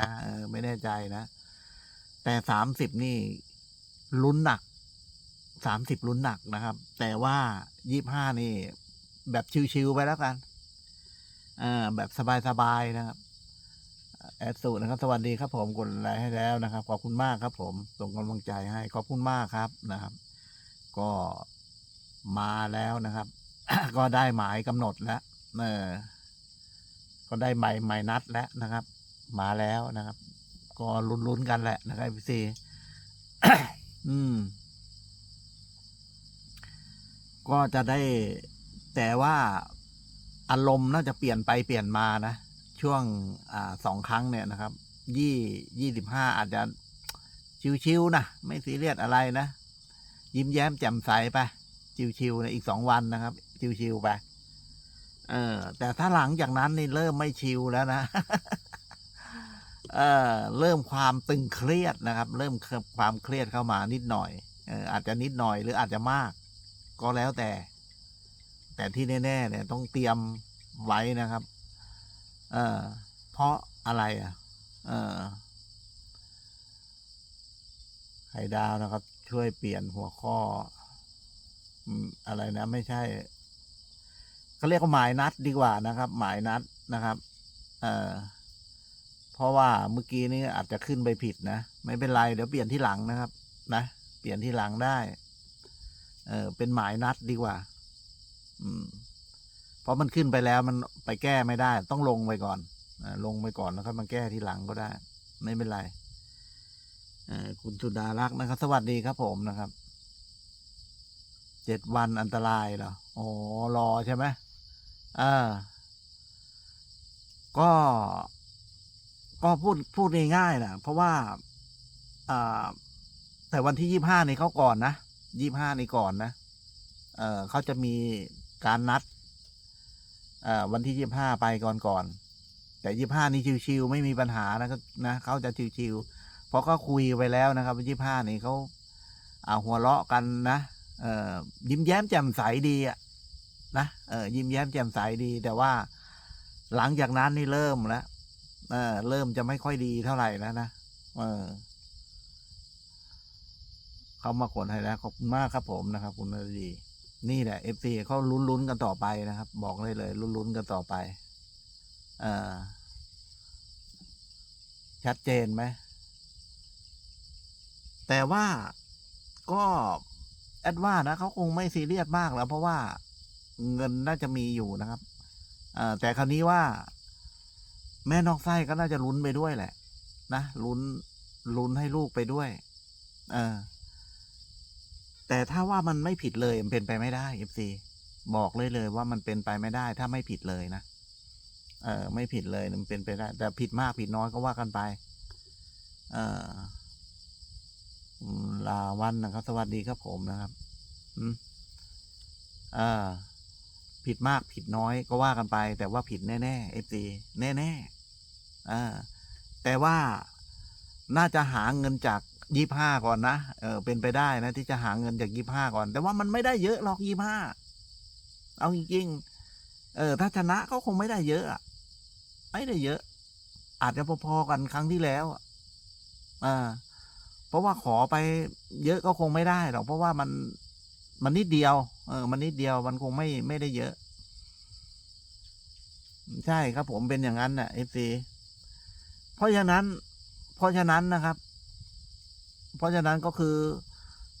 นะเออไม่แน่ใจนะ แต่สามสิบนี่ลุ้นหนักสามสิบลุ้นหนักนะครับ แต่ว่ายี่ห้านี่ แบบชิวๆไปแล้วกันอ่าแบบสบายๆนะครับแอดสูนะครับ สวัสดีครับ ผมกดไลค์ให้แล้วนะครับ ขอบคุณมากครับ ผมส่งกำลังใจให้ ขอบคุณมากครับนะครับ ก็มาแล้วนะครับ ก็ได้หมายกำหนดแล้วเออก็ได้หมายหมายนัดแล้วนะครับ มาแล้วนะครับ ก็ลุ้นๆกันแหละนะครับพี่ซีอืม ก็จะได้แต่ว่าอารมณ์น่าจะเปลี่ยนไปเปลี่ยนมานะ ช่วงอสองครั้งเนี่ยนะครับ ยี่ยี่สิบห้าอาจจะชิวๆนะไม่ซีเรียสอะไรนะ ยิ้มแย้มแจ่มใสไปชิวๆนะอีกสองวันนะครับชิวๆไปเออแต่ถ้าหลังจากนั้นนี่เริ่มไม่ชิวแล้วนะ เเริ่มความตึงเครียดนะครับ เริ่มความเครียดเข้ามานิดหน่อยเอออาจจะนิดหน่อยหรืออาจจะมาก ก็แล้วแต่ แต่ที่แน่ๆเนี่ยต้องเตรียมไว้นะครับ เออเพราะอะไรอะ เออไข่ดาวนะครับ ช่วยเปลี่ยนหัวข้ออืมอะไรนะไม่ใช่เขาเรียกว่าหมายนัดดีกว่านะครับ หมายนัดนะครับ เออ เพราะว่าเมื่อกี้นี้อาจจะขึ้นไปผิดนะ ไม่เป็นไร เดี๋ยวเปลี่ยนที่หลังนะครับ นะ เปลี่ยนที่หลังได้ เออเป็นหมายนัดดีกว่า อืม เพราะมันขึ้นไปแล้วมันไปแก้ไม่ได้ ต้องลงไปก่อนอลงไปก่อนแล้วค่อยมาแก้ที่หลังก็ได้ ไม่เป็นไรเออคุณสุดารักษ์นะครับ สวัสดีครับผมนะครับ เจ็ดวันอันตรายเหรอโอ้รอใช่ไหมอ่าก็ ก็พูดพูดง่ายๆนะเพราะว่าแต่วันที่ยี่ห้านี่เขาก่อนนะยี่ห้านี่ก่อนนะเเขาจะมีการนัดวันที่ยี่ห้าไปก่อนก่อนแต่ยี่ห้านี่ชิวๆไม่มีปัญหานะครับนะเขาจะชิวๆเพราะก็คุยไปแล้วนะครับยี่ห้านี่เขาอ่าหัวเราะกันนะยิ้มแย้มแจ่มใสดีอะนะยิ้มแย้มแจ่มใสดี แต่ว่าหลังจากนั้นนี่เริ่มแล้ว เออเริ่มจะไม่ค่อยดีเท่าไหร่แล้วนะเออเขามากดให้แล้วขอบคุณมากครับผมนะครับ คุณนาดี นี่แหละเอฟซีเขาลุ้นๆกันต่อไปนะครับ บอกเลยเลย ลุ้นๆกันต่อไปเออชัดเจนไหมแต่ว่าก็แอดว่านะเขาคงไม่ซีเรียสมากแล้ว เพราะว่าเงินน่าจะมีอยู่นะครับแต่คราวนี้ว่า แม่นอกไส้ก็น่าจะลุ้นไปด้วยแหละ นะลุ้นลุ้นให้ลูกไปด้วย เออ แต่ถ้าว่ามันไม่ผิดเลยมันเป็นไปไม่ได้เอฟซีบอกเลยเลยว่ามันเป็นไปไม่ได้ ถ้าไม่ผิดเลยนะเออ ไม่ผิดเลยมันเป็นไปได้ แต่ผิดมากผิดน้อยก็ว่ากันไป เออลาวันนะครับ สวัสดีครับผมนะครับ อืมเออ ผิดมากผิดน้อยก็ว่ากันไป แต่ว่าผิดแน่ๆเอฟซีแน่ๆอ่าแต่ว่าน่าจะหาเงินจากยี่ห้าก่อนนะเออเป็นไปได้นะ ที่จะหาเงินจากยี่ห้าก่อน แต่ว่ามันไม่ได้เยอะหรอกยี่ห้าเอาจริงๆเออ ถ้าชนะก็คงไม่ได้เยอะไม่ได้เยอะ อาจจะพอๆกันครั้งที่แล้วอ่าเพราะว่าขอไปเยอะก็คงไม่ได้หรอกเพราะว่ามันมันนิดเดียว เออ มันนิดเดียวมันคงไม่ไม่ได้เยอะ ใช่ครับผมเป็นอย่างนั้นน่ะเอฟซีเพราะฉะนั้น เพราะฉะนั้นนะครับ เพราะฉะนั้นก็คือ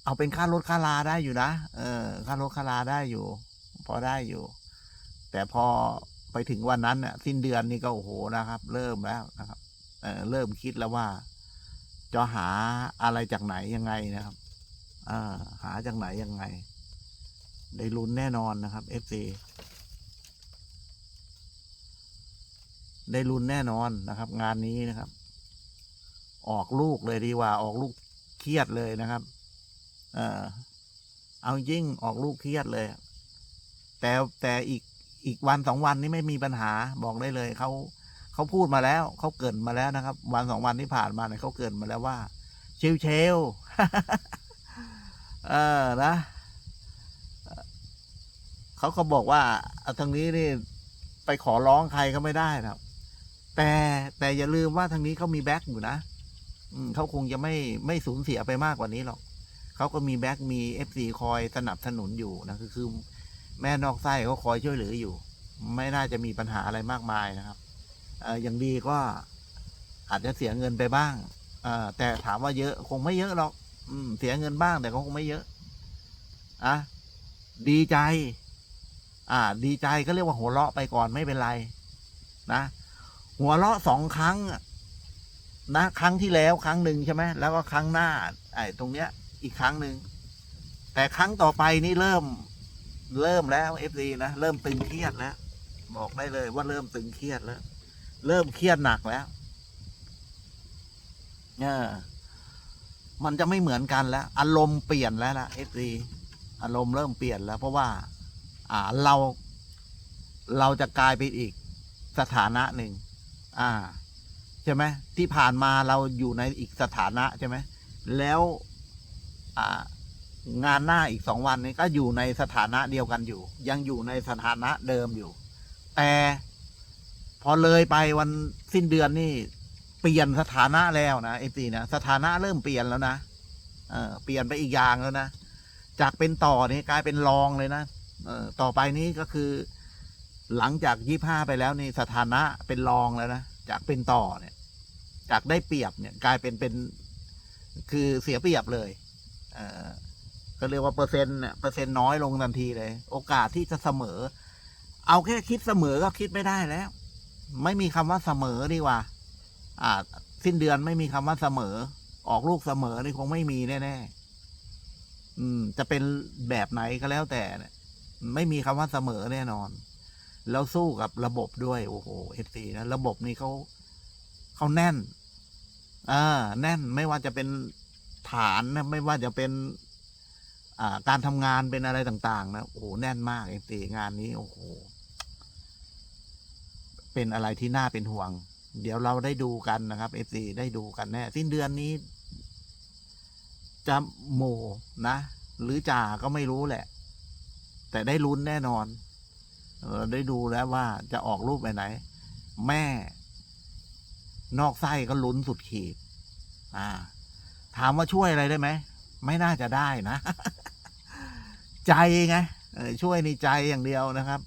เอาเป็นค่ารถค่าลาได้อยู่นะเออค่ารถค่าลาได้อยู่ พอได้อยู่ แต่พอไปถึงวันนั้นเนี่ยสิ้นเดือนนี่ก็โอ้โหนะครับ เริ่มแล้วนะครับ เออเริ่มคิดแล้วว่า จะหาอะไรจากไหนยังไงนะครับ อ่า หาจากไหนยังไง ได้ลุ้นแน่นอนนะครับ FC ได้ลุ้นแน่นอนนะครับ งานนี้นะครับ ออกลูกเลยดีกว่า ออกลูกเครียดเลยนะครับ เออเอาจริงออกลูกเครียดเลย แต่แต่อีกอีกวันสองวันนี้ไม่มีปัญหาบอกได้เลยเขาเขาพูดมาแล้วเขาเกรินมาแล้วนะครับ วันสองวันที่ผ่านมาเนี่ยเขาเกรินมาแล้วว่าเชลเชลเออนะ เขาก็บอกว่าเอาทางนี้นี่ไปขอร้องใครก็ไม่ได้นะครับ แต่แต่อย่าลืมว่าทางนี้เขามีแบ็กอยู่นะอืมเขาคงจะไม่ไม่สูญเสียไปมากกว่านี้หรอกเขาก็มีแบ็กมีเอฟซีคอยสนับสนุนอยู่นะคือคือแม่นอกไส้เขาคอยช่วยเหลืออยู่ ไม่น่าจะมีปัญหาอะไรมากมายนะครับเอออย่างดีก็อาจจะเสียเงินไปบ้างเออแต่ถามว่าเยอะคงไม่เยอะหรอก อืม เสียเงินบ้างแต่ก็คงไม่เยอะอะดีใจ อ่า ดีใจก็เรียกว่าหัวเราะไปก่อนไม่เป็นไร นะ หัวเราะสองครั้งนะครั้งที่แล้วครั้งหนึ่งใช่ไหมแล้วก็ครั้งหน้า ไอ้ตรงเนี้ย อีกครั้งหนึ่งแต่ครั้งต่อไปนี่เริ่ม เริ่มแล้วเอฟซีนะเริ่มตึงเครียดแล้ว บอกได้เลยว่าเริ่มตึงเครียดแล้ว เริ่มเครียดหนักแล้วเออมันจะไม่เหมือนกันแล้ว อารมณ์เปลี่ยนแล้วล่ะเอฟซีอารมณ์เริ่มเปลี่ยนแล้วเพราะว่า อ่าเราเราจะกลายเป็นอีกสถานะหนึ่งอ่าใช่ไหมที่ผ่านมาเราอยู่ในอีกสถานะใช่ไหมแล้วอ่างานหน้าอีกสองวันนี้ก็อยู่ในสถานะเดียวกันอยู่ ยังอยู่ในสถานะเดิมอยู่ แต่พอเลยไปวันสิ้นเดือนนี่ เปลี่ยนสถานะแล้วนะเอซีนะสถานะเริ่มเปลี่ยนแล้วนะเออเปลี่ยนไปอีกอย่างแล้วนะจากเป็นต่อนี่กลายเป็นรองเลยนะ ต่อไปนี้ก็คือ หลังจากยี่ห้าไปแล้วนี่สถานะเป็นรองแล้วนะ จากเป็นต่อเนี่ย จากได้เปรียบเนี่ยกลายเป็นเป็น คือเสียเปรียบเลยเออก็เรียกว่าเปอร์เซ็นต์เนี่ยเปอร์เซ็นต์น้อยลงทันทีเลย โอกาสที่จะเสมอ เอาแค่คิดเสมอก็คิดไม่ได้แล้ว ไม่มีคำว่าเสมอดีกว่า อ่า สิ้นเดือนไม่มีคำว่าเสมอ ออกลูกเสมอนี่คงไม่มีแน่ๆอืม จะเป็นแบบไหนก็แล้วแต่เนี่ย ไม่มีคำว่าเสมอแน่นอน แล้วสู้กับระบบด้วย โอ้โหเอฟซีนะระบบนี้เขาเขาแน่นอ่าแน่นไม่ว่าจะเป็นฐานนะไม่ว่าจะเป็นอ่าการทำงานเป็นอะไรต่าง ๆ นะโอ้โหแน่นมากเอฟซีงานนี้ โอ้โหเป็นอะไรที่น่าเป็นห่วง เดี๋ยวเราได้ดูกันนะครับเอฟซีได้ดูกันแน่สิ้นเดือนนี้จะโมนะ หรือจ่าก็ไม่รู้แหละ แต่ได้ลุ้นแน่นอนเออได้ดูแล้วว่าจะออกรูปไปไหน แม่ นอกไส้ก็ลุ้นสุดขีด อ่า ถามว่าช่วยอะไรได้ไหม ไม่น่าจะได้นะ ใจไงช่วยในใจอย่างเดียวนะครับ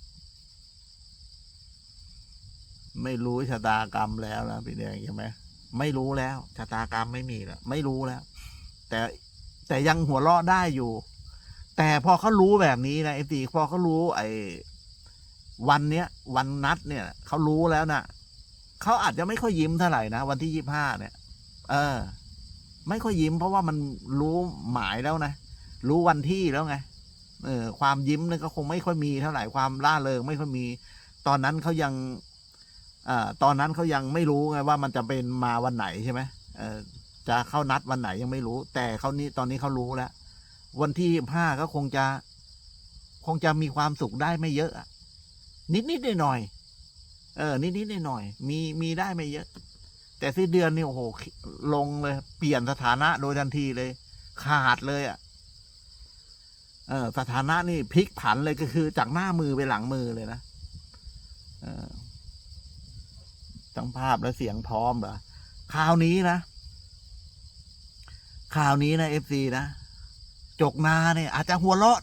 ไม่รู้ชะตากรรมแล้วนะพี่แดงใช่ไหมไม่รู้แล้วชะตากรรมไม่มีแล้วไม่รู้แล้ว แต่แต่ยังหัวเราะได้อยู่ แต่พอเขารู้แบบนี้นะไอ้ตีพอเขารู้ ไอ้วันเนี้ย วันนัดเนี่ยเขารู้แล้วนะเขาอาจจะไม่ค่อยยิ้มเท่าไหร่นะวันที่ยี่ห้าเนี่ย เออ ไม่ค่อยยิ้ม เพราะว่ามันรู้หมายแล้วนะรู้วันที่แล้วไงเออ ความยิ้มเนี่ยก็คงไม่ค่อยมีเท่าไหร่ความล่าเริงไม่ค่อยมี ตอนนั้นเขายังอ่าตอนนั้นเขายังไม่รู้ไงว่ามันจะเป็นมาวันไหนใช่ไหมเออจะเข้านัดวันไหนยังไม่รู้ แต่เขานี่ตอนนี้เขารู้แล้ว วันที่ห้าก็คงจะ คงจะมีความสุขได้ไม่เยอะอะนิดนิดหน่อยหน่อยเออ นิดนิดหน่อยหน่อยมีมีได้ไม่เยอะ แต่สิ้นเดือนนี่โอ้โหลงเลย เปลี่ยนสถานะโดยทันทีเลย ขาดเลยอะเออสถานะนี่พลิกผันเลยก็คือจากหน้ามือไปหลังมือเลยนะเออทั้งภาพและเสียงพร้อมเหรอคราวนี้นะคราวนี้นะเอฟซีนะ จกนาเนี่ยอาจจะหัวเราะ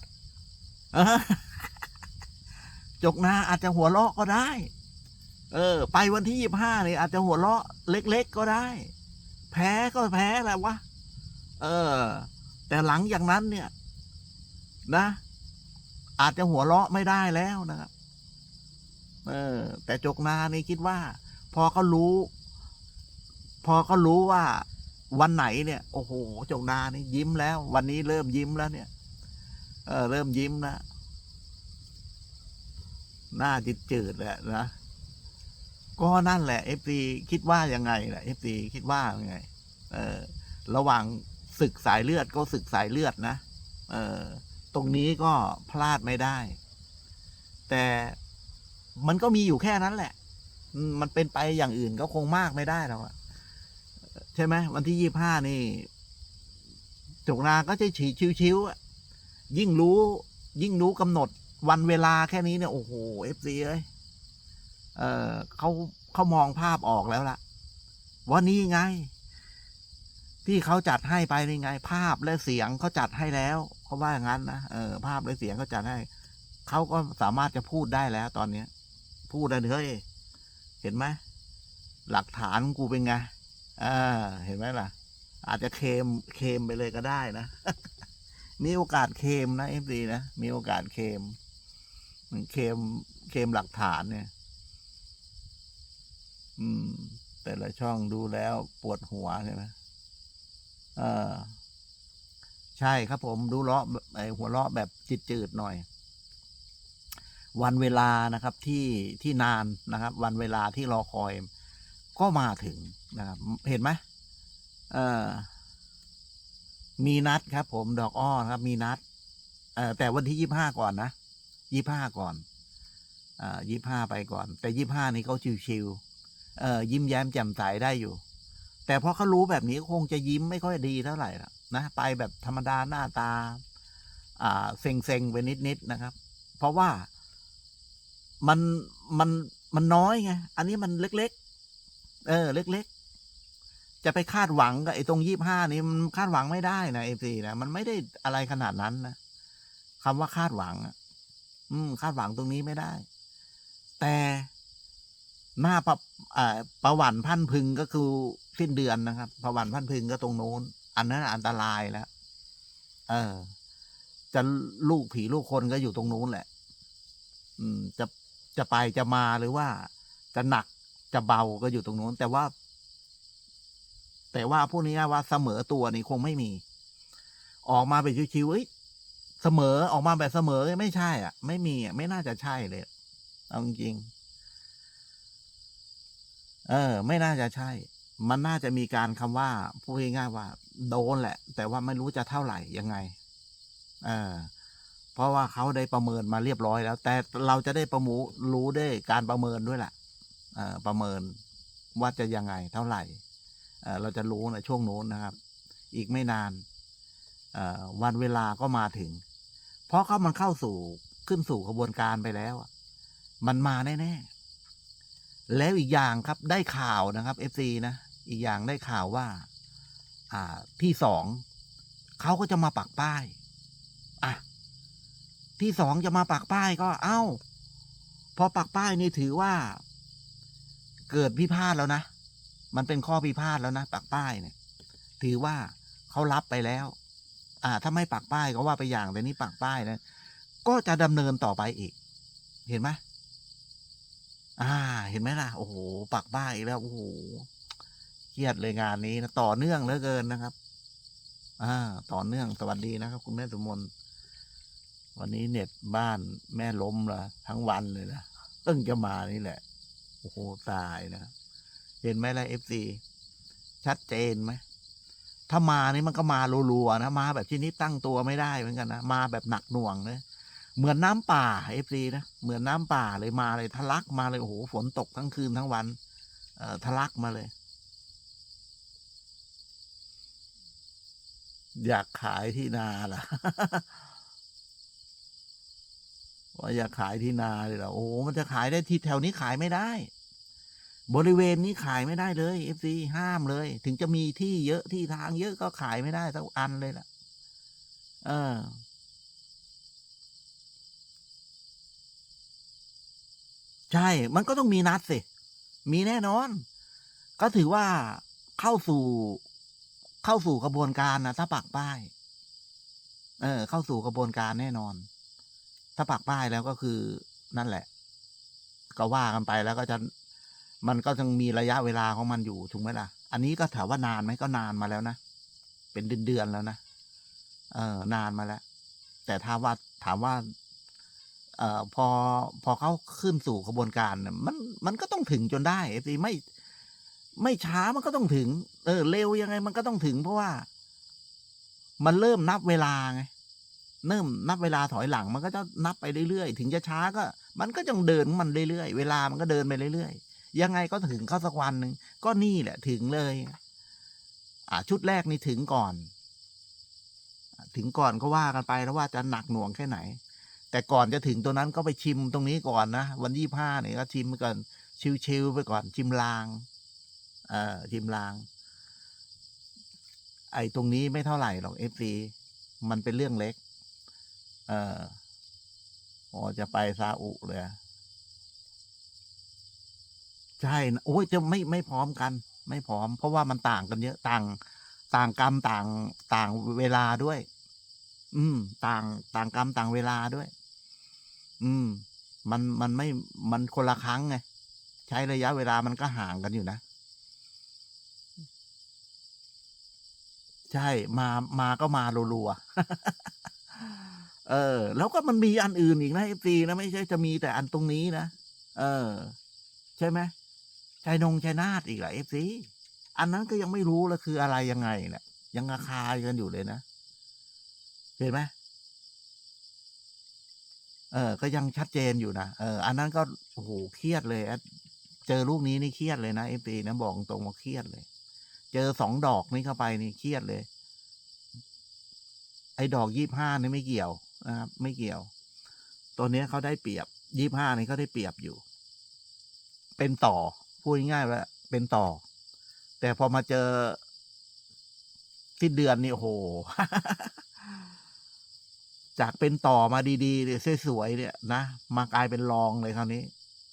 จกนาอาจจะหัวเราะก็ได้ เออ ไปวันที่ยี่ห้าเนี่ยอาจจะหัวเราะเล็ก ๆ ก็ได้ แพ้ก็แพ้แหละวะ เออ แต่หลังจากนั้นเนี่ย นะ อาจจะหัวเราะไม่ได้แล้วนะครับ เออ แต่จกนานี่คิดว่า พอเขารู้ พอเขารู้ว่า วันไหนเนี่ยโอ้โหจงนานี่ยิ้มแล้ว วันนี้เริ่มยิ้มแล้วเนี่ย เออ เริ่มยิ้มแล้วหน้าจืดจืดแหละนะก็นั่นแหละเอฟซีคิดว่ายังไงล่ะเอฟซีคิดว่ายังไง เออ ระหว่างศึกสายเลือดก็ศึกสายเลือดนะเออ ตรงนี้ก็พลาดไม่ได้ แต่มันก็มีอยู่แค่นั้นแหละ มันเป็นไปอย่างอื่นก็คงมากไม่ได้หรอกอะ ใช่ไหมวันที่ยี่ห้านี่จกนาก็จะฉีชิวๆอะยิ่งรู้ ยิ่งรู้กำหนดวันเวลาแค่นี้เนี่ย โอ้โหเอฟซีเอ้ยเออเขาเขามองภาพออกแล้วล่ะ ว่านี่ไง ที่เขาจัดให้ไปนี่ไง ภาพและเสียงเขาจัดให้แล้วเขาว่าอย่างนั้นนะเออภาพและเสียงเขาจัดให้เขาก็สามารถจะพูดได้แล้วตอนเนี้ย พูดได้เลยเฮ้ยเห็นไหมหลักฐานกูเป็นไง อ่า เห็นไหมล่ะ อาจจะเคลมเคลมไปเลยก็ได้นะ มีโอกาสเคลมนะเอฟซีนะ มีโอกาสเคลมเคลมเคลมหลักฐานเนี่ย อืม แต่ละช่องดูแล้วปวดหัวใช่ไหมเออใช่ครับผมดูเลาะไอหัวเลาะแบบจืดๆหน่อย วันเวลานะครับที่ที่นานนะครับ วันเวลาที่รอคอย ก็มาถึงนะครับ เห็นไหมเออมีนัดครับ ผมดอกอ้อครับ มีนัด เออแต่วันที่ยี่ห้าก่อนนะยี่ห้าก่อนอ่ายี่ห้าไปก่อน แต่ยี่ห้านี้เขาชิวๆเออยิ้มแย้มแจ่มใสได้อยู่ แต่พอเขารู้แบบนี้คงจะยิ้มไม่ค่อยดีเท่าไหร่ละนะไปแบบธรรมดาหน้าตา อ่าเซ็งๆไปนิดๆนะครับ เพราะว่ามันมันมันน้อยไง อันนี้มันเล็ก เออ เล็ก ๆ จะไปคาดหวังกับไอ้ตรงยี่ห้านี้มันคาดหวังไม่ได้นะเอฟซีนะมันไม่ได้อะไรขนาดนั้นนะคำว่าคาดหวังอืม คาดหวังตรงนี้ไม่ได้ แต่หน้าประประวันพันพึงก็คือสิ้นเดือนนะครับประวันพันพึงก็ตรงโน้น อันนั้นอันตรายแล้ว เออ จะลูกผีลูกคนก็อยู่ตรงนู้นแหละ อืม จะจะไปจะมาหรือว่าจะหนัก จะเบาก็อยู่ตรงนู้น แต่ว่า แต่ว่าพวกนี้ว่าเสมอตัวนี่คงไม่มี ออกมาแบบชิวๆเอ้ยเสมอออกมาแบบเสมอไม่ใช่ อะ ไม่มีอะไม่น่าจะใช่เลยเอาจริงเออ ไม่น่าจะใช่ มันน่าจะมีการคำว่าพูดง่ายๆว่า โดนแหละ แต่ว่าไม่รู้จะเท่าไหร่ยังไง เออเพราะว่าเขาได้ประเมินมาเรียบร้อยแล้ว แต่เราจะได้ประมูรู้ได้การประเมินด้วยแหละ ประเมินว่าจะยังไงเท่าไหร่ เราจะรู้ในช่วงโน้นนะครับ อีกไม่นานวันเวลาก็มาถึง เพราะเขามันเข้าสู่ขึ้นสู่กระบวนการไปแล้ว มันมาแน่ๆ แล้วอีกอย่างครับได้ข่าวนะครับเอฟซีนะ อีกอย่างได้ข่าวว่า อ่าที่สองเขาก็จะมาปักป้าย อะ ที่สองจะมาปักป้ายก็เอ้า พอปักป้ายนี่ถือว่า เกิดพิพาทแล้วนะ มันเป็นข้อพิพาทแล้วนะปักป้ายเนี่ย ถือว่าเขารับไปแล้ว อ่า ถ้าไม่ปักป้ายก็ว่าไปอย่างแต่นี่ปักป้ายนะก็จะดำเนินต่อไปอีก เห็นไหมอ่า เห็นไหมล่ะ โอ้โห ปักป้ายแล้ว โอ้โห เครียดเลยงานนี้นะ ต่อเนื่องเหลือเกินนะครับ อ่า ต่อเนื่อง สวัสดีนะครับ คุณแม่สมมนวันนี้เน็ตบ้านแม่ล้มละทั้งวันเลยนะเพิ่งจะมานี่แหละ โอ้โหตายนะเห็นไหมล่ะเอฟซีชัดเจนไหมถ้ามานี่มันก็มารัวๆนะมาแบบที่นี้ตั้งตัวไม่ได้เหมือนกันนะมาแบบหนักหน่วงเลยเหมือนน้ำป่าเอฟซีนะเหมือนน้ำป่าเลยมาเลยทะลักมาเลยโอ้โหฝนตกทั้งคืนทั้งวัน เอ่อทะลักมาเลย อยากขายที่นาล่ะว่าอยากขายที่นาเลยเหรอโอ้โหมันจะขายได้ที่แถวนี้ขายไม่ได้ บริเวณนี้ขายไม่ได้เลยเอฟซีห้ามเลย ถึงจะมีที่เยอะที่ทางเยอะก็ขายไม่ได้สักอันเลยล่ะ เออ ใช่ มันก็ต้องมีนัดสิ มีแน่นอน ก็ถือว่าเข้าสู่ เข้าสู่กระบวนการนะถ้าปักป้าย เออ เข้าสู่กระบวนการแน่นอน ถ้าปักป้ายแล้วก็คือนั่นแหละ ก็ว่ากันไปแล้วก็จะ มันก็ยังมีระยะเวลาของมันอยู่ถูกไหมล่ะ อันนี้ก็ถามว่านานไหมก็นานมาแล้วนะ เป็นเดือนๆแล้วนะ เออนานมาแล้ว แต่ถ้าว่าถามว่า เอ่อพอพอเขาขึ้นสู่กระบวนการเนี่ยมันมันก็ต้องถึงจนได้เอฟซีไม่ไม่ช้ามันก็ต้องถึง เออ เร็วยังไงมันก็ต้องถึง เพราะว่า มันเริ่มนับเวลาไงเริ่มนับเวลาถอยหลัง มันก็จะนับไปเรื่อยๆ ถึงจะช้าก็ มันก็ยังเดินมันเรื่อยๆ เวลามันก็เดินไปเรื่อยๆ ยังไงก็ถึงเข้าสักวันหนึ่งก็นี่แหละถึงเลย อ่าชุดแรกนี่ถึงก่อน ถึงก่อนก็ว่ากันไปแล้วว่าจะหนักหน่วงแค่ไหน แต่ก่อนจะถึงตัวนั้นก็ไปชิมตรงนี้ก่อนนะวันยี่ห้าเนี่ยก็ชิมไปก่อนชิวๆไปก่อน ชิมลางเอ่อชิมลาง ไอ้ตรงนี้ไม่เท่าไหร่หรอกเอฟซีมันเป็นเรื่องเล็ก เอออ๋อจะไปซาอุเลย ใช่นะโอ้ยจะไม่ไม่พร้อมกัน ไม่พร้อม เพราะว่ามันต่างกันเยอะต่างต่างกรรมต่างต่างเวลาด้วย อืม ต่างต่างกรรมต่างเวลาด้วย อืม มันมันไม่มันคนละครั้งไงใช้ระยะเวลามันก็ห่างกันอยู่นะใช่มามาก็มารัวๆเออ แล้วก็มันมีอันอื่นอีกนะเอฟซีนะไม่ใช่จะมีแต่อันตรงนี้นะเออ ใช่ไหม ชายนงชายนาทอีกเหรอเอฟซีอันนั้นก็ยังไม่รู้เลยคืออะไรยังไงเนี่ยยังราคากันอยู่เลยนะ เห็นไหมเออ ก็ยังชัดเจนอยู่นะเออ อันนั้นก็โอ้โหเครียดเลยเจอลูกนี้นี่เครียดเลยนะเอฟซีนะบอกตรงว่าเครียดเลย เจอสองดอกนี้เข้าไปนี่เครียดเลย ไอ้ดอกยี่ห้านี่ไม่เกี่ยวนะครับไม่เกี่ยว ตัวนี้เขาได้เปรียบยี่ห้านี่เขาได้เปรียบอยู่ เป็นต่อ พูดง่ายว่าเป็นต่อ แต่พอมาเจอสิ้นเดือนนี่โอ้โห จากเป็นต่อมาดีๆเนี่ยสวยๆเนี่ยนะมากลายเป็นรองเลยคราวนี้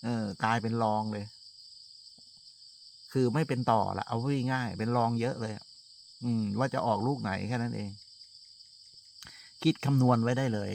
เออกลายเป็นรองเลย คือไม่เป็นต่อละเอาพูดง่ายๆเป็นรองเยอะเลยอืม ว่าจะออกลูกไหนแค่นั้นเอง คิดคำนวณไว้ได้เลย